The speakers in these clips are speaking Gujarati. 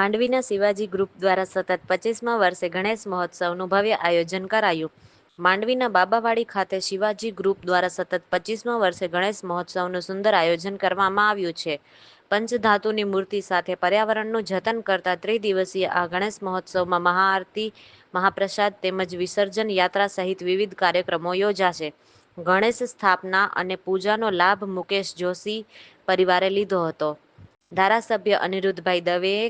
માંડવીના શિવાજી ગ્રુપ દ્વારા સતત પચીસમા વર્ષે ગણેશ મહોત્સવનું ભવ્ય આયોજન કરાયું. માંડવીના બાબાવાડી ખાતે શિવાજી ગ્રુપ દ્વારા સતત પચીસમા વર્ષે ગણેશ મહોત્સવનું સુંદર આયોજન કરવામાં આવ્યું છે. પંચધાતુની મૂર્તિ સાથે પર્યાવરણનું જતન કરતા ત્રિદિવસીય આ ગણેશ મહોત્સવમાં મહાઆરતી, મહાપ્રસાદ તેમજ વિસર્જન યાત્રા સહિત વિવિધ કાર્યક્રમો યોજાશે. ગણેશ સ્થાપના અને પૂજાનો લાભ મુકેશ જોશી પરિવારે લીધો હતો. ધારાસભ્ય અનિરુદ્ધભાઈ દવેએ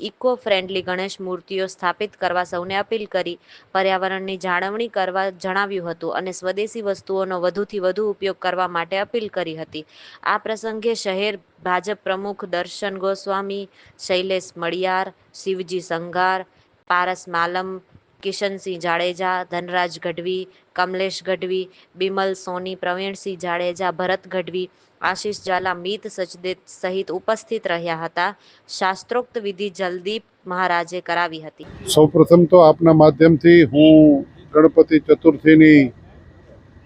ઇકો ફ્રેન્ડલી ગણેશ મૂર્તિઓ સ્થાપિત કરવા સૌને અપીલ કરી, પર્યાવરણની જાળવણી કરવા જણાવ્યું હતું અને સ્વદેશી વસ્તુઓનો વધુથી વધુ ઉપયોગ કરવા માટે અપીલ કરી હતી. આ પ્રસંગે શહેર ભાજપ પ્રમુખ દર્શન ગોસ્વામી, શૈલેષ મડિયાર, શિવજી સંઘાર, પારસ માલમ કિશનસિંહ જાડેજા, ધનરાજ ગઢવી, કમલેશ ગઢવી, બિમલ સોની, પ્રવીણસિંહ જાડેજા, ભરત ગઢવી, આશિષ ઝાલા, મીત સચદેત સહિત ઉપસ્થિત રહ્યા હતા. શાસ્ત્રોક્ત વિધિ જલદીપ મહારાજે કરાવી હતી. સૌપ્રથમ તો આપના માધ્યમથી હું ગણપતિ ચતુર્થીની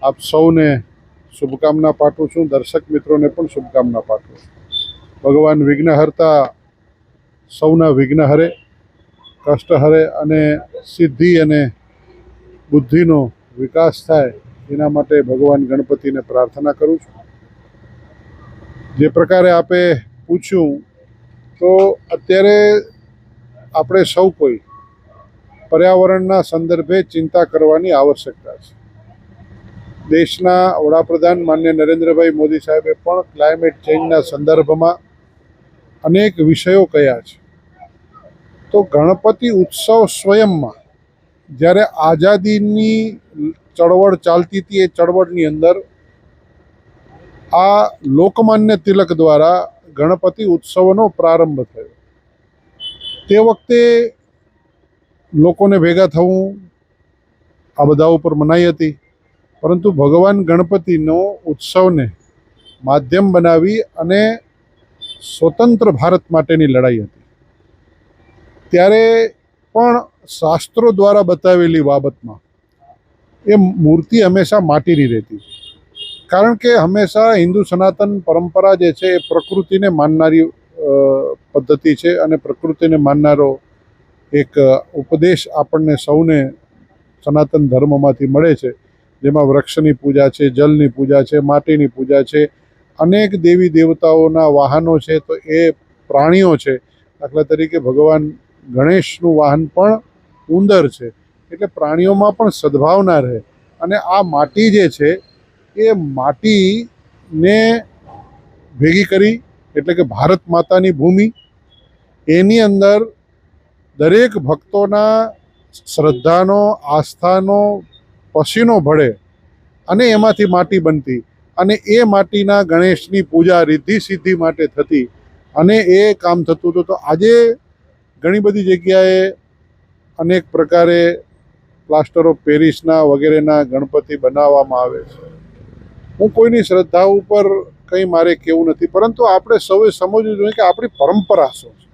આપ સૌને શુભકામના પાઠવું છું. દર્શક મિત્રોને પણ શુભકામના પાઠવું છું. ભગવાન વિઘ્નહર્તા સૌના વિઘ્ન હરે કષ્ટ હરે અને સિદ્ધિ અને બુદ્ધિનો વિકાસ થાય એના માટે ભગવાન ગણપતિને પ્રાર્થના કરું છું. જે પ્રકારે આપે પૂછ્યું, તો અત્યારે આપણે સૌ કોઈ પર્યાવરણના સંદર્ભે ચિંતા કરવાની આવશ્યકતા છે. દેશના વડાપ્રધાન માન્ય નરેન્દ્રભાઈ મોદી સાહેબે પણ ક્લાઇમેટ ચેન્જના સંદર્ભમાં અનેક વિષયો કહ્યા છે. તો ગણપતિ ઉત્સવ સ્વયંમાં, જ્યારે આઝાદીની ચળવળ ચાલતી હતી એ ચળવળની અંદર, આ લોકમાન્ય તિલક દ્વારા ગણપતિ ઉત્સવનો પ્રારંભ થયો. તે વખતે લોકોને ભેગા થવું આ બધા ઉપર મનાઈ હતી, પરંતુ ભગવાન ગણપતિનો ઉત્સવને માધ્યમ બનાવી અને સ્વતંત્ર ભારત માટેની લડાઈ હતી. ત્યારે પણ શાસ્ત્રો દ્વારા બતાવેલી બાબતમાં એ મૂર્તિ હંમેશા માટીની રહેતી. કારણ કે હંમેશા હિન્દુ સનાતન પરંપરા જે છે એ પ્રકૃતિને માનનારી પદ્ધતિ છે અને પ્રકૃતિને માનનારો એક ઉપદેશ આપણને સૌને સનાતન ધર્મમાંથી મળે છે. જેમાં વૃક્ષની પૂજા છે, જલની પૂજા છે, માટીની પૂજા છે, અનેક દેવી દેવતાઓના વાહનો છે તો એ પ્રાણીઓ છે. દાખલા તરીકે ભગવાન ગણેશનું વાહન પણ ઉંદર છે. એટલે પ્રાણીઓમાં પણ સદભાવના રહે. અને આ માટી જે છે, એ માટીને ભેગી કરી, એટલે કે ભારત માતાની ભૂમિ, એની અંદર દરેક ભક્તોના શ્રદ્ધાનો, આસ્થાનો, પસીનો ભળે અને એમાંથી માટી બનતી. અને એ માટીના ગણેશની પૂજા રિદ્ધિ સિદ્ધિ માટે થતી. અને એ કામ થતું હતું. તો આજે ઘણી બધી જગ્યાએ અનેક પ્રકારે પ્લાસ્ટર ઓફ પેરિસના વગેરેના ગણપતિ બનાવવામાં આવે છે. હું કોઈની શ્રદ્ધા ઉપર કંઈ મારે કેવું નથી, પરંતુ આપણે સૌએ સમજવું જોઈએ કે આપણી પરંપરા શું છે.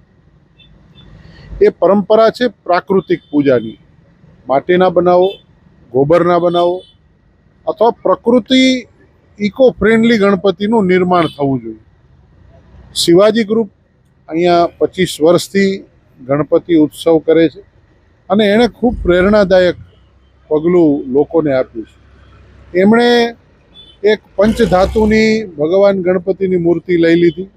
એ પરંપરા છે પ્રાકૃતિક પૂજાની. માટીના બનાવો, ગોબરના બનાવો અથવા પ્રકૃતિ ઇકો ફ્રેન્ડલી ગણપતિનું નિર્માણ થવું જોઈએ. શિવાજી ગ્રુપ અહીંયા પચીસ વર્ષથી ગણપતિ ઉત્સવ કરે છે. અને એણે ખૂબ પ્રેરણાદાયક પગલું લોકોને આપ્યું છે. એમણે એક પંચધાતુની ભગવાન ગણપતિની મૂર્તિ લઈ લીધી.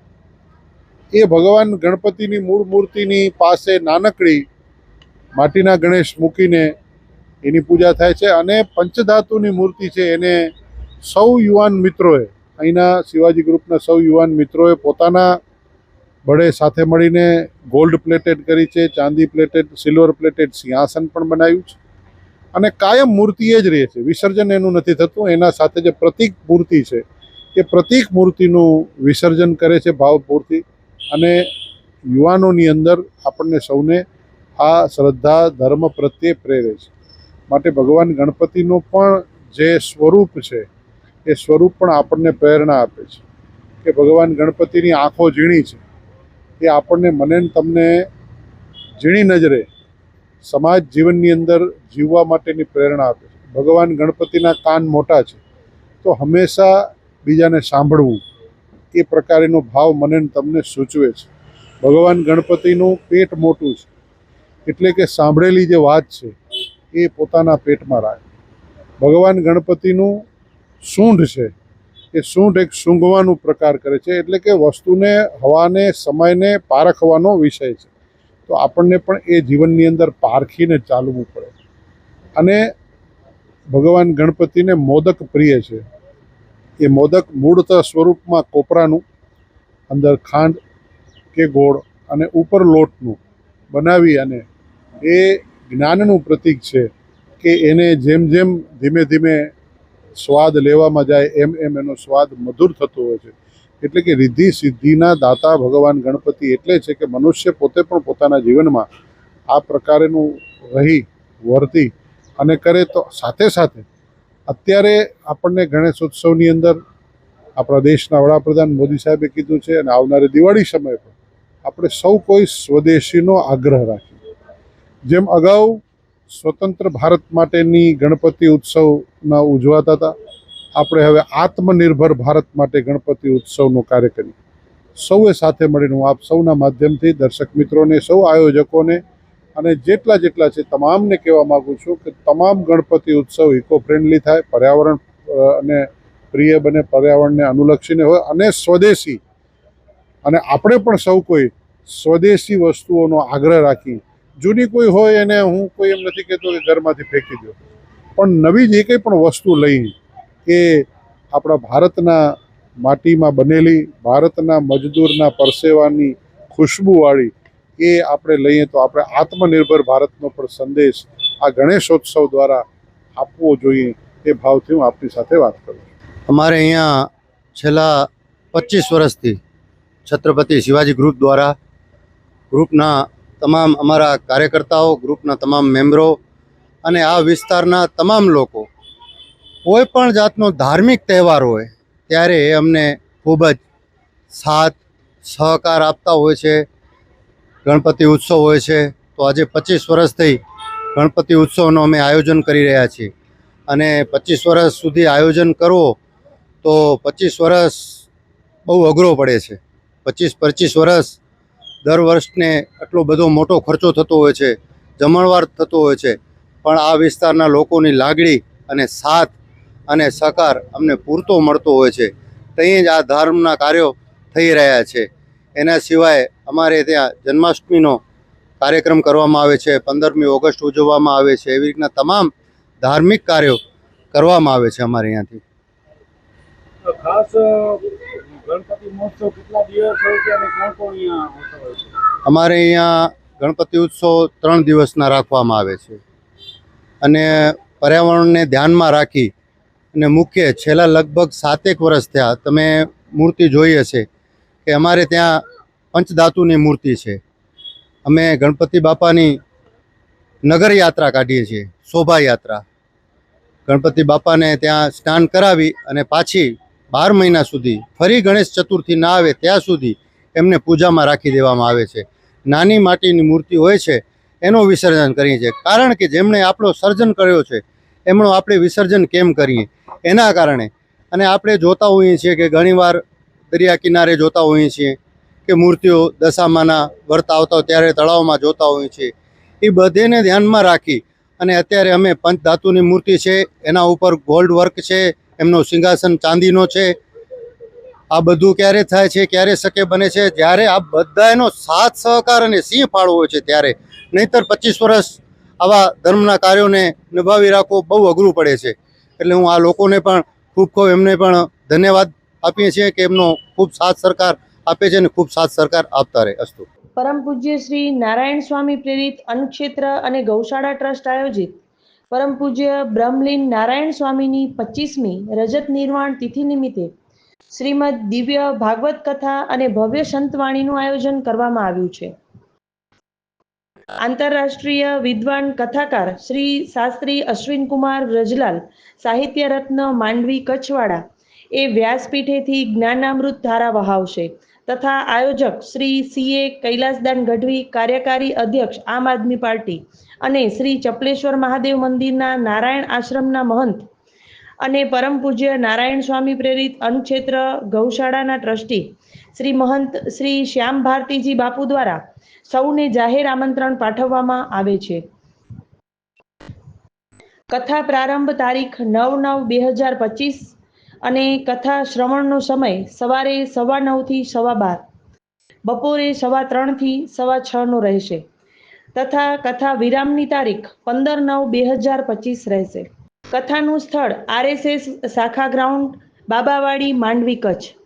એ ભગવાન ગણપતિની મૂળ મૂર્તિની પાસે નાનકડી માટીના ગણેશ મૂકીને એની પૂજા થાય છે અને પંચધાતુની મૂર્તિ છે એને સૌ યુવાન મિત્રોએ, અહીંના શિવાજી ગ્રુપના સૌ યુવાન મિત્રોએ પોતાના બળે સાથે મળીને ગોલ્ડ પ્લેટેડ કરી છે, ચાંદી પ્લેટેડ, સિલ્વર પ્લેટેડ સિંહાસન પણ બનાવ્યું છે. અને કાયમ મૂર્તિ એ જ રહે છે. વિસર્જન એનું નથી થતું. એના સાથે જે પ્રતિક મૂર્તિ છે, એ પ્રતિક મૂર્તિનું વિસર્જન કરે છે ભાવપૂર્તિ અને યુવાનોની અંદર આપણને સૌને આ શ્રદ્ધા, ધર્મ પ્રત્યે પ્રેરે છે. માટે ભગવાન ગણપતિનું પણ જે સ્વરૂપ છે, એ સ્વરૂપ પણ આપણને પ્રેરણા આપે છે કે ભગવાન ગણપતિની આંખો ઝીણી છે. એ આપણને મને તમને ઝીણી નજરે સમાજ જીવનની અંદર જીવવા માટેની પ્રેરણા આપે છે. ભગવાન ગણપતિના કાન મોટા છે. તો હંમેશા બીજાને સાંભળવું એ પ્રકારેનો ભાવ મને તમને સૂચવે છે. ભગવાન ગણપતિનું પેટ મોટું છે. એટલે કે સાંભળેલી જે વાત છે એ પોતાના પેટમાં રાખે. ભગવાન ગણપતિનું સૂંઢ છે. એ સૂંઢ એક સૂંઘવાનું પ્રકાર કરે છે, એટલે કે વસ્તુને, હવાને, સમયને પારખવાનો વિષય છે. તો આપણને પણ એ જીવનની અંદર પારખીને ચાલવું પડે. અને ભગવાન ગણપતિને મોદક પ્રિય છે. એ મોદક મૂળત સ્વરૂપમાં કોપરાનું, અંદર ખાંડ કે ગોળ અને ઉપર લોટનું બનાવી અને એ જ્ઞાનનું પ્રતીક છે કે એને જેમ જેમ ધીમે ધીમે સ્વાદ લેવામાં જાય એમ એમ એનો સ્વાદ મધુર થતો હોય છે. એટલે કે રિદ્ધિ સિદ્ધિના દાતા ભગવાન ગણપતિ એટલે છે કે મનુષ્ય પોતે પણ પોતાના જીવનમાં આ પ્રકારેનું રહી, વર્તી અને કરે તો સાથે સાથે અત્યારે આપણને ગણેશોત્સવની અંદર આપણા દેશના વડાપ્રધાન મોદી સાહેબે કીધું છે અને આવનારી દિવાળી સમયે પણ આપણે સૌ કોઈ સ્વદેશીનો આગ્રહ રાખીએ. જેમ અગાઉ સ્વતંત્ર ભારત માટેની ગણપતિ ઉત્સવના ઉજવાતા હતા. આપણે હવે આત્મનિર્ભર ભારત માટે ગણપતિ ઉત્સવનો કાર્ય કરીએ. સૌએ સાથે મળીને હું આપ સૌના માધ્યમથી દર્શક મિત્રોને, સૌ આયોજકોને અને જેટલા જેટલા છે તમામને કહેવા માગું છું કે તમામ ગણપતિ ઉત્સવ ઇકો ફ્રેન્ડલી થાય, પર્યાવરણ અને પ્રિય બને પર્યાવરણને અનુલક્ષીને હોય અને સ્વદેશી. અને આપણે પણ સૌ કોઈ સ્વદેશી વસ્તુઓનો આગ્રહ રાખી જૂની કોઈ હોય એને હું કોઈ એમ નથી કહેતો કે ઘરમાંથી ફેંકી દો. પણ નવી જે કંઈ પણ વસ્તુ લઈ એ આપણા ભારતના માટીમાં બનેલી, ભારતના મજદૂરના પરસેવાની ખુશ્બુવાળી, એ આપણે લઈએ તો આપણે આત્મનિર્ભર ભારતનો પણ સંદેશ આ ગણેશોત્સવ દ્વારા આપવો જોઈએ એ ભાવથી હું આપની સાથે વાત કરું અમારે અહીંયા છેલ્લા પચીસ વર્ષથી છત્રપતિ શિવાજી ગ્રુપ દ્વારા ગ્રુપના તમામ અમારા કાર્યકર્તાઓ, ગ્રુપના તમામ મેમ્બરો અને આ વિસ્તારના તમામ લોકો, કોઈ પણ જાતનો ધાર્મિક તહેવાર હોય, ત્યારે એ અમને ખૂબ જ સાથ, સહકાર આપતા હોય છે. ગણપતિ ઉત્સવ હોય છે, તો આજે પચીસ વર્ષ થઈ ગણપતિ ઉત્સવનું અમે આયોજન કરી રહ્યા છીએ. અને પચીસ વર્ષ સુધી આયોજન કરવો, તો પચીસ વર્ષ બહુ અઘરો પડે છે. પચીસ પચીસ વર્ષ દર વર્ષને આટલો બધો મોટો ખર્ચો થતો હોય છે, જમણવાર થતો હોય છે, પણ આ વિસ્તારના લોકોની લાગણી અને સાથ અને સહકાર અમને પૂરતો મળતો હોય છે. ત્યાં જ આ ધર્મના કાર્યો થઈ રહ્યા છે. એના સિવાય અમારે ત્યાં જન્માષ્ટમીનો કાર્યક્રમ કરવામાં આવે છે, પંદરમી ઓગસ્ટ ઉજવવામાં આવે છે, એવી રીતના તમામ ધાર્મિક કાર્યો કરવામાં આવે છે અમારે અહીંયાથી ખાસ છે છે? અમારે અહીંયા ગણપતિ ઉત્સવ ત્રણ દિવસના રાખવામાં આવે છે. અને પર્યાવરણને ધ્યાનમાં રાખી અને મુખ્ય છેલ્લા લગભગ સાતેક વર્ષ થયા. તમે મૂર્તિ જોઈ હશે કે અમારે ત્યાં પંચધાતુની મૂર્તિ છે. અમે ગણપતિ બાપાની નગર યાત્રા કાઢીએ છીએ, શોભાયાત્રા. ગણપતિ બાપાને ત્યાં સ્નાન કરાવી અને પાછી બાર મહિના સુધી ફરી ગણેશ ચતુર્થી ના આવે ત્યાં સુધી એમને પૂજામાં રાખી દેવામાં આવે છે. નાની માટીની મૂર્તિ હોય છે, એનું વિસર્જન કરીએ છીએ. કારણ કે જેમણે આપણો સર્જન કર્યો છે, એમનું આપણે વિસર્જન કેમ કરીએ? એના કારણે. અને આપણે જોતા હોઈએ છીએ કે ઘણીવાર દરિયા કિનારે જોતા હોઈએ છીએ કે મૂર્તિઓ દશામાના વર્ત આવતા હોય ત્યારે તળાવમાં જોતા હોઈએ છીએ. એ બધેને ધ્યાનમાં રાખી અને અત્યારે અમે પંચધાતુની મૂર્તિ છે, એના ઉપર ગોલ્ડ વર્ક છે એમનો સિંહાસન ચાંદીનો છે. આ બધું ક્યારે થાય છે, ક્યારે શક્ય બને છે, જ્યારે આ બધાનો સાથ, સહકાર અને સિંહ ફાળવો છે ત્યારે. નહીતર પચીસ વર્ષ આવા ધર્મના કાર્યોને નિભાવી રાખવું બહુ અઘરું પડે છે. એટલે હું આ લોકોને પણ ખૂબ ખૂબ એમને પણ ધન્યવાદ આપીએ છીએ કે એમનો ખૂબ સાથ સરકાર આપે છે અને ખૂબ સાથ સરકાર આપતા રહે. અસ્તુ. પરમ પૂજ્ય શ્રી નારાયણ સ્વામી પ્રેરિત અન્નક્ષેત્ર અને ગૌશાળા ટ્રસ્ટ આયોજિત પરમ પૂજ્ય બ્રહ્મલીન નારાયણ સ્વામીની પચીસમી રજત નિર્વાણ તિથિ નિમિત્તે શ્રીમદ દિવ્ય ભાગવત કથા અને ભવ્ય સંતવાણીનું આયોજન કરવામાં આવ્યું છે. આંતરરાષ્ટ્રીય વિદ્વાન કથાકાર શ્રી શાસ્ત્રી અશ્વિનકુમાર રજલાલ સાહિત્ય રત્ન માંડવી કચ્છવાડા, એ વ્યાસપીઠેથી જ્ઞાનામૃત ધારા વહાવશે તથા આયોજક શ્રી સીએ કૈલાસદાન ગઢવી કાર્યકારી અધ્યક્ષ આમ આદમી પાર્ટી અને શ્રી ચપલેશ્વર મહાદેવ મંદિરના નારાયણ આશ્રમના મહંત અને પરમ પૂજ્ય નારાયણ સ્વામી પ્રેરિત અનુક્ષેત્ર ગૌશાળાના ટ્રસ્ટી શ્રી મહંત શ્રી શ્યામ ભારતીજી બાપુ દ્વારા સૌને જાહેર આમંત્રણ પાઠવવામાં આવે છે. કથા પ્રારંભ તારીખ નવ નવ બે હજાર પચીસ અને કથા શ્રવણનો સમય સવારે સવા નવથી સવા બાર, બપોરે સવા ત્રણથી સવા છનો રહેશે. તથા કથા વિરામની તારીખ પંદર નવ બે હજાર પચીસ રહેશે. કથાનું સ્થળ આરએસએસ શાખા ગ્રાઉન્ડ, બાબાવાડી, માંડવી કચ્છ.